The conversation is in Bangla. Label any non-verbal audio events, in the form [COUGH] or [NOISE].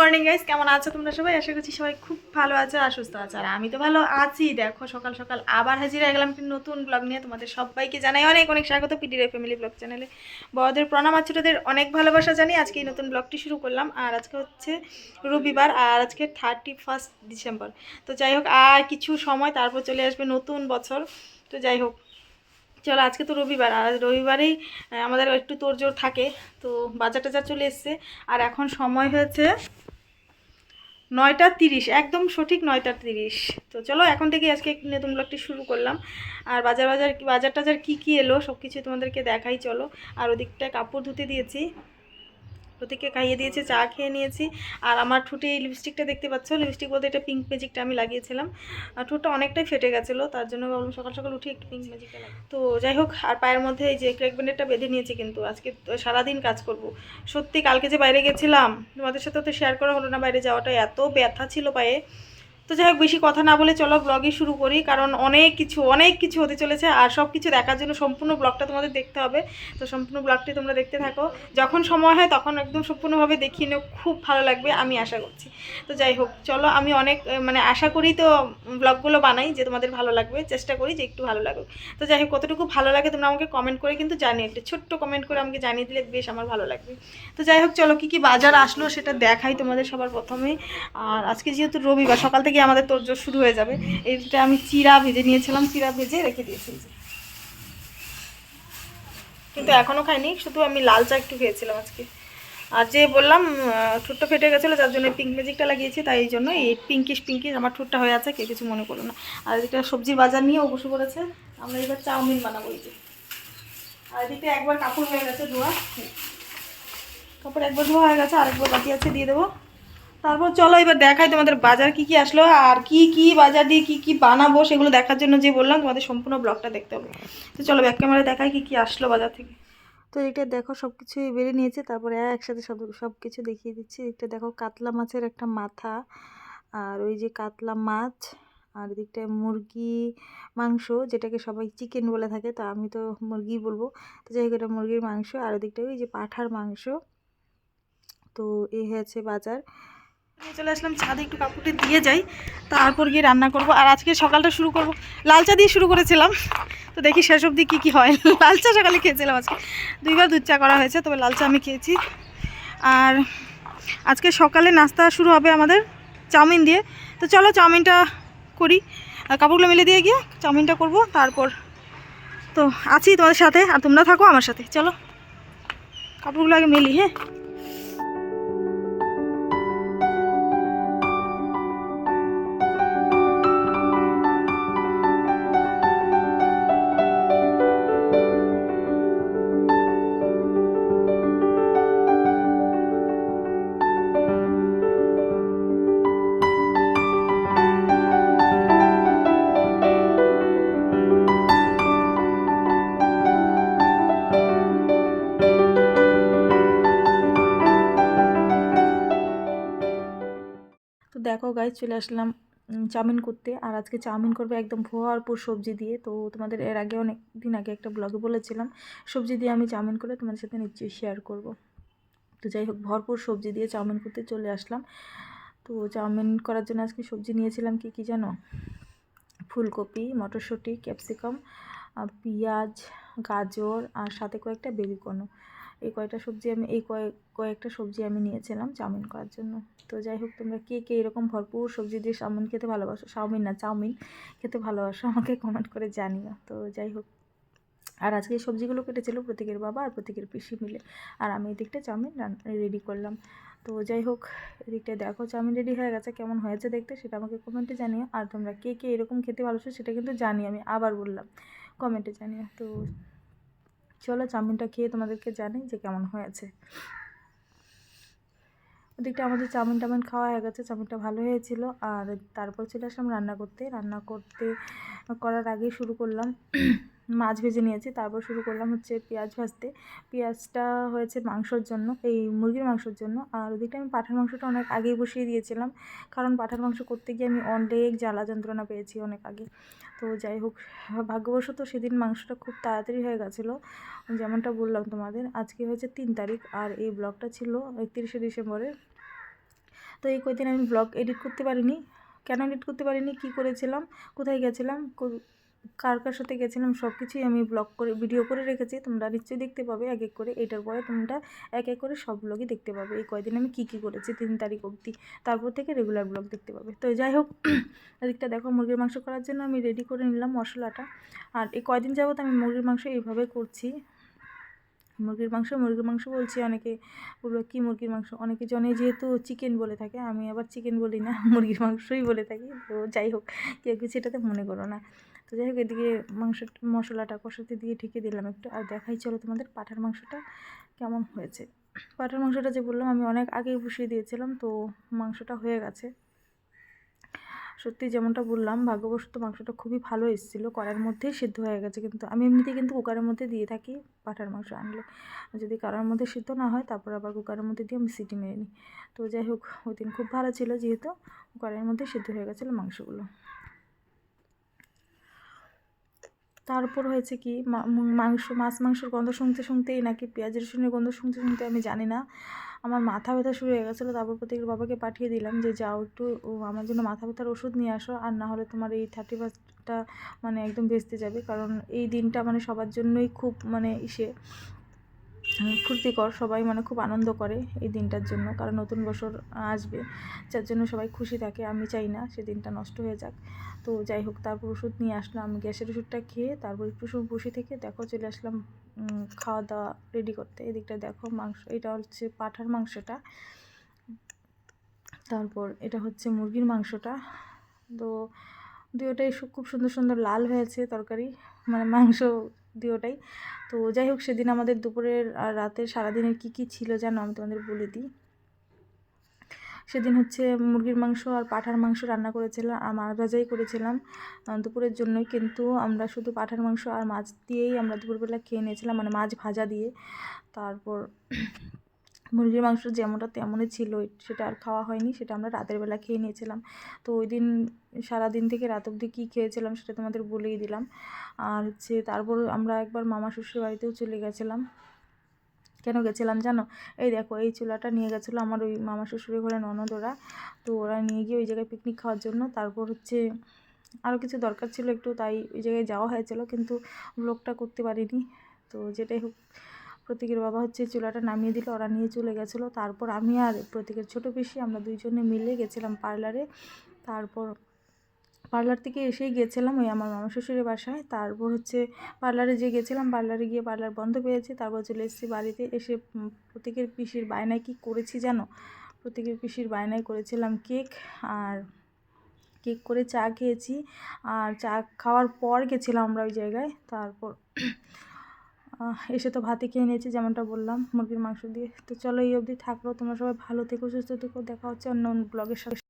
মর্নিং গাইস কেমন আছো তোমরা সবাই? আশা করছি সবাই খুব ভালো আছো আর সুস্থ আছো। আর আমি তো ভালো আছি। দেখো, সকাল সকাল আবার হাজির হয়ে গেলাম একটি নতুন ব্লগ নিয়ে। তোমাদের সবাইকে জানাই অনেক অনেক স্বাগত পিডিরে ফ্যামিলি ব্লগ চ্যানেলে বড়দের প্রণাম আর ছোটোদের অনেক ভালোবাসা জানি আজকে এই নতুন ব্লগটি শুরু করলাম। আর আজকে হচ্ছে রবিবার আর আজকে থার্টি ফার্স্ট ডিসেম্বর তো যাই হোক, আর কিছু সময় তারপর চলে আসবে নতুন বছর। তো যাই হোক, চলো আজকে তো রবিবার। আর রবিবারেই আমাদের একটু তোড়জোড় থাকে। তো বাজার টাজার চলে এসছে। আর এখন সময় হয়েছে নয়টা তিরিশ, একদম সঠিক নয়টা তিরিশ। তো চলো, এখন থেকে আজকে নতুন ব্লগটি শুরু করলাম। আর বাজার বাজার বাজার টাজার কী কী এলো সব কিছু তোমাদেরকে দেখাই, চলো। আর ওদিকটায় কাপড় ধুতে দিয়েছি। প্রতীককে খাইয়ে দিয়েছে, চা খেয়ে নিয়েছি। আর আমার ঠুটে এই লিপস্টিকটা দেখতে পাচ্ছ? লিপস্টিক বলতে এটা পিঙ্ক ম্যাজিকটা আমি লাগিয়েছিলাম। আর ঠোঁটটা অনেকটাই ফেটে গেছিল, তার জন্য ভাবলাম সকাল সকাল উঠে একটু পিঙ্ক ম্যাজিকটা লাগাই তো যাই হোক, আর পায়ের মধ্যে এই যে ক্রেক ব্যান্ডেডটা বেঁধে নিয়েছি কিন্তু, আজকে সারাদিন কাজ করব। সত্যি কালকে যে বাইরে গেছিলাম, তোমাদের সাথে তো শেয়ার করা হলো না, বাইরে যাওয়াটা এত ব্যথা ছিল পায়ে। তো যাই হোক, বেশি কথা না বলে চলো ব্লগই শুরু করি, কারণ অনেক কিছু অনেক কিছু হতে চলেছে আর সব কিছু দেখার জন্য সম্পূর্ণ ব্লগটা তোমাদের দেখতে হবে। তো সম্পূর্ণ ব্লগটি তোমরা দেখতে থাকো। যখন সময় হয় তখন একদম সম্পূর্ণভাবে দেখিয়ে নিও, খুব ভালো লাগবে, আমি আশা করছি। তো যাই হোক, চলো আমি অনেক মানে আশা করি তো ব্লগগুলো বানাই, যে তোমাদের ভালো লাগবে, চেষ্টা করি যে একটু ভালো লাগুক। তো যাই হোক, কতটুকু ভালো লাগে তোমরা আমাকে কমেন্ট করে কিন্তু জানিয়ে একটা ছোট্ট কমেন্ট করে আমাকে জানিয়ে দিলে বেশ আমার ভালো লাগবে। তো যাই হোক, চলো কী কী বাজার আসলো সেটা দেখাই তোমাদের সবার প্রথমে। আর আজকে যেহেতু রবিবার, সকাল থেকে আমাদের তোরজোর শুরু হয়ে যাবে। এইটা আমি চিরা ভেজে নিয়েছিলাম, চিরা ভেজে রেখে দিয়েছি। কিন্তু এখনও খাইনি, শুধু আমি লাল চা একটু খেয়েছিলাম আজকে। আর যে বললাম ঠোঁটটা ফেটে গেছিল, যার জন্য পিঙ্ক ম্যাজিকটা লাগিয়েছি, তাই এই জন্য এই পিঙ্কিশ পিঙ্কিশ আমার ঠোঁটটা হয়ে আছে, কেউ কিছু মনে করো না। আর এদিকে সবজির বাজার নিয়ে ও বসে পড়েছে, আমরা এবার চাউমিন বানাবো এই যে। আর এদিকে একবার কাপড় হয়ে গেছে ধোয়া। কাপড় একবার ধোয়া হয়ে গেছে, আরেকবার বাকি আছে, দিয়ে দেবো। তারপর চলো এবার দেখাই তোমাদের বাজার কি কি আসলো আর কি কি বাজার দিয়ে কি কি বানাবো সেগুলো দেখার জন্য যে বললাম, তোমাদের সম্পূর্ণ ব্লগটা দেখতে হবে। তো চলো ব্যাক ক্যামেরায় দেখাই কি কি আসলো বাজার থেকে। তো এটা দেখো সব কিছুই বেড়ে নিয়েছে, তারপরে একসাথে সব সব কিছু দেখিয়ে দিচ্ছি। এটা দেখো, কাতলা মাছের একটা মাথা, আর ওই যে কাতলা মাছ, আর এদিকটায় মুরগি মাংস, যেটাকে সবাই চিকেন বলে থাকে, তো আমি তো মুরগি বলব। তো যাই হোক, এটা মুরগির মাংস, আর ওদিকটায় ওই যে পাঠার মাংস। তো এই হয়েছে বাজার। চলে আসলাম, ছাদে একটু কাপড়টি দিয়ে যাই, তারপর গিয়ে রান্না করব। আর আজকে সকালটা শুরু করব। লাল চা দিয়ে শুরু করেছিলাম, তো দেখি শেষ অবধি কী কী হয়। [LAUGHS] লাল চা সকালে খেয়েছিলাম আজকে। দুইবার দুধ চা করা হয়েছে, তবে লাল চা আমি খেয়েছি। আর আজকে সকালে নাস্তা শুরু হবে আমাদের চাউমিন দিয়ে। তো চলো চাউমিনটা করি। কাপড়গুলো মেলে দিয়ে গিয়ে চাউমিনটা করব, তারপর তো আছি তোমাদের সাথে, আর তোমরা থাকো আমার সাথে। চলো, কাপড়গুলো আগে মেলি হ্যাঁ? দেখো গাইজ চলে আসলাম চাউমিন করতে। আর আজকে চাউমিন করবে একদম ভরপুর সবজি দিয়ে। তো তোমাদের এর আগে অনেক দিন আগে একটা ব্লগে বলেছিলাম, সবজি দিয়ে আমি চাউমিন করে তোমাদের সাথে নিশ্চয়ই শেয়ার করব। তো যাই হোক ভরপুর সবজি দিয়ে চাউমিন করতে চলে আসলাম। তো চাউমিন করার জন্য আজকে সবজি নিয়েছিলাম কি কি জানো? ফুলকপি, মটরশুঁটি, ক্যাপসিকাম পেঁয়াজ, গাজর, আর সাথে কয়েকটা বেবিকর্ন এই কয়েকটা সবজি আমি, এই কয়েক কয়েকটা সবজি আমি নিয়েছিলাম চাউমিন করার জন্য। তো যাই হোক, তোমরা কে কে এরকম ভরপুর সবজি দিয়ে চাউমিন খেতে ভালোবাসো, চাউমিন না, চাউমিন খেতে ভালোবাসো, আমাকে কমেন্ট করে জানিও। তো যাই হোক, আর আজকে সবজিগুলো কেটেছিল প্রতীকের বাবা আর প্রতীকের পিসি মিলে, আর আমি এদিকটা চাউমিন রেডি করলাম। তো যাই হোক এদিকটায় দেখো চাউমিন রেডি হয়ে গেছে, কেমন হয়েছে দেখতে সেটা আমাকে কমেন্টে জানিও। আর তোমরা কে কে এরকম খেতে ভালোবাসো সেটা কিন্তু জানি আমি আবার বললাম কমেন্টে জানিও। তো চলো চাউমিনটা খেয়ে তোমাদেরকে জানাই যে কেমন হয়েছে। ওদিকটা আমাদের চাউমিন টাউমিন খাওয়া হয়ে গেছে, চাউমিনটা ভালো হয়েছিল। আর তারপর চলে আসলাম রান্না করতে। রান্না করতে করার আগেই শুরু করলাম। মাছ ভেজে নিয়েছি। তারপর শুরু করলাম হচ্ছে পেঁয়াজ ভাজতে। পেঁয়াজটা হয়েছে মাংসর জন্য, এই মুরগির মাংসর জন্য। আর ওদিকটা আমি পাঠার মাংসটা অনেক আগেই বসিয়ে দিয়েছিলাম। কারণ পাঠার মাংস করতে গিয়ে আমি অনেক জ্বালা যন্ত্রণা পেয়েছি অনেক আগে। তো যাই হোক, ভাগ্যবশত সেদিন মাংসটা খুব তাড়াতাড়ি হয়ে গেছিল, যেমনটা বললাম তোমাদের। আজকে হয়েছে তিন তারিখ আর এই ব্লগটা ছিল একত্রিশে ডিসেম্বরের। তো এই কয়দিন আমি ব্লগ এডিট করতে পারিনি। কেন এডিট করতে পারিনি? কী করেছিলাম? কোথায় গেছিলাম? কার কার সাথে গেছিলাম সব কিছুই আমি ব্লগ করে ভিডিও করে রেখেছি। তোমরা নিশ্চয়ই দেখতে পাবে এক এক করে। এটার পরে তোমরা এক এক করে সব ব্লগই দেখতে পাবে। এই কয়দিন আমি কী কী করেছি তিন তারিখ অবধি। তারপর থেকে রেগুলার ব্লগ দেখতে পাবে। তো যাই হোক, [CLEARS THROAT] এদিকটা দেখো মুরগির মাংস করার জন্য আমি রেডি করে নিলাম মশলাটা। আর এই কয়দিন যাবত আমি মুরগির মাংস এইভাবে করছি। মুরগির মাংস মুরগির মাংস বলছি অনেকে বলল, কী মুরগির মাংস? অনেকে জনে যেহেতু চিকেন বলে থাকে, আমি আবার চিকেন বলি না, [LAUGHS] মুরগির মাংসই বলে থাকি। তো যাই হোক, কেউ কিছু এটাতে মনে করো না। তো যাই হোক, এদিকে মাংস মশলাটা কষাতে দিয়ে ঢেকে দিলাম একটু। আর দেখাই, চলো তোমাদের পাঠার মাংসটা কেমন হয়েছে। পাঠার মাংসটা যে বললাম, আমি অনেক আগেই বসিয়ে দিয়েছিলাম, তো মাংসটা হয়ে গেছে। সত্যি যেমনটা বললাম, ভাগ্যবশত মাংসটা খুবই ভালো এসেছিল কড়ার মধ্যেই সিদ্ধ হয়ে গেছে। কিন্তু আমি এমনিতেই কিন্তু কুকারের মধ্যে দিয়ে থাকি পাঠার মাংস আনলে। যদি কারোর মধ্যে সিদ্ধ না হয়, তারপর আবার কুকারের মধ্যে দিয়ে আমি সিটি মেরে নিই। তো যাই হোক, ওই দিন খুব ভালো ছিল যেহেতু, কুকারের মধ্যে সিদ্ধ হয়ে গেছিল মাংসগুলো। তারপর হয়েছে কি মাংস, মাছ, মাংসের গন্ধ শুনতে শুনতেই নাকি পেঁয়াজ রসুনের গন্ধ শুনতে শুনতে আমি জানি না। আমার মাথা ব্যথা শুরু হয়ে গেছিল, তারপর প্রত্যেকের বাবাকে পাঠিয়ে দিলাম যে, যাও একটু আমার জন্য মাথা ব্যথার ওষুধ নিয়ে আসো, আর না হলে তোমার এই থার্টি ফার্স্টটা মানে একদম ভেস্তে যাবে। কারণ এই দিনটা মানে সবার জন্যই খুব মানে ইসে। ফুর্তিকর, সবাই মানে খুব আনন্দ করে এই দিনটার জন্য, কারণ নতুন বছর আসবে, যার জন্য সবাই খুশি থাকে, আমি চাই না সে দিনটা নষ্ট হয়ে যাক। তো যাই হোক, তারপর ওষুধ নিয়ে আসলাম, গ্যাসের ওষুধটা খেয়ে তারপর একটু বসে থেকে দেখো চলে আসলাম খাওয়া দাওয়া রেডি করতে। এদিকটা দেখো মাংস, এটা হচ্ছে পাঠার মাংসটা। তারপর এটা হচ্ছে মুরগির মাংসটা। তো দুটোটাই খুব সুন্দর সুন্দর লাল হয়েছে তরকারি মানে মাংস দুটোটাই তো যাই হোক, সেদিন আমাদের দুপুরের আর রাতের সারাদিনের কী কী ছিল জানো আমি তোমাদের বলে দিই। সেদিন হচ্ছে মুরগির মাংস আর পাঠার মাংস রান্না করেছিলাম, আর মাছ ভাজাই করেছিলাম। দুপুরের জন্য কিন্তু আমরা শুধু পাঠার মাংস আর মাছ দিয়েই আমরা দুপুরবেলা খেয়ে নিয়েছিলাম মানে মাছ ভাজা দিয়ে। তারপর মুরগির মাংস যেমনটা তেমনই ছিল সেটা আর খাওয়া হয়নি, সেটা আমরা রাতের বেলা খেয়ে নিয়েছিলাম। তো ওই দিন সারাদিন থেকে রাত অবধি কী খেয়েছিলাম সেটা তোমাদের বলেই দিলাম। আর হচ্ছে তারপর আমরা একবার মামা শ্বশুর বাড়িতেও চলে গেছিলাম। কেন গেছিলাম জানো? এই দেখো, এই চুলাটা নিয়ে গেছিল আমার ওই মামা শ্বশুরের ঘরে ননদ ওরা। তো ওরা নিয়ে গিয়ে ওই জায়গায় পিকনিক খাওয়ার জন্য, তারপর হচ্ছে আরও কিছু দরকার ছিল একটু, তাই ওই জায়গায় যাওয়া হয়েছিল, কিন্তু ব্লগটা করতে পারিনি। তো যেটাই হোক প্রতীকের বাবা হচ্ছে চুলাটা নামিয়ে দিল, ওরা নিয়ে চলে গেছিল। তারপর আমি আর প্রতীকের ছোটো পিসি আমরা দুইজনে মিলে গেছিলাম পার্লারে। তারপর পার্লার থেকে এসেই গেছিলাম ওই আমার মামা শ্বশুরের বাসায়। তারপর হচ্ছে পার্লারে যে গেছিলাম, পার্লারে গিয়ে পার্লার বন্ধ পেয়েছি। তারপর চলে এসেছি বাড়িতে। এসে প্রতীকের পিসির বায়নায় কি করেছি জানো? প্রতীকের পিসির বায়নায় করেছিলাম কেক আর কেক করে চা খেয়েছি। আর চা খাওয়ার পর গেছিলাম আমরা ওই জায়গায়। তারপর এসে তো ভাতে খেয়ে নিয়েছি, যেমনটা বললাম, মুরগির মাংস দিয়ে। তো চলো এই অবধি থাকল, তোমরা সবাই ভালো থেকো, সুস্থ থেকো, দেখা হচ্ছে অন্য ব্লগের সাথে।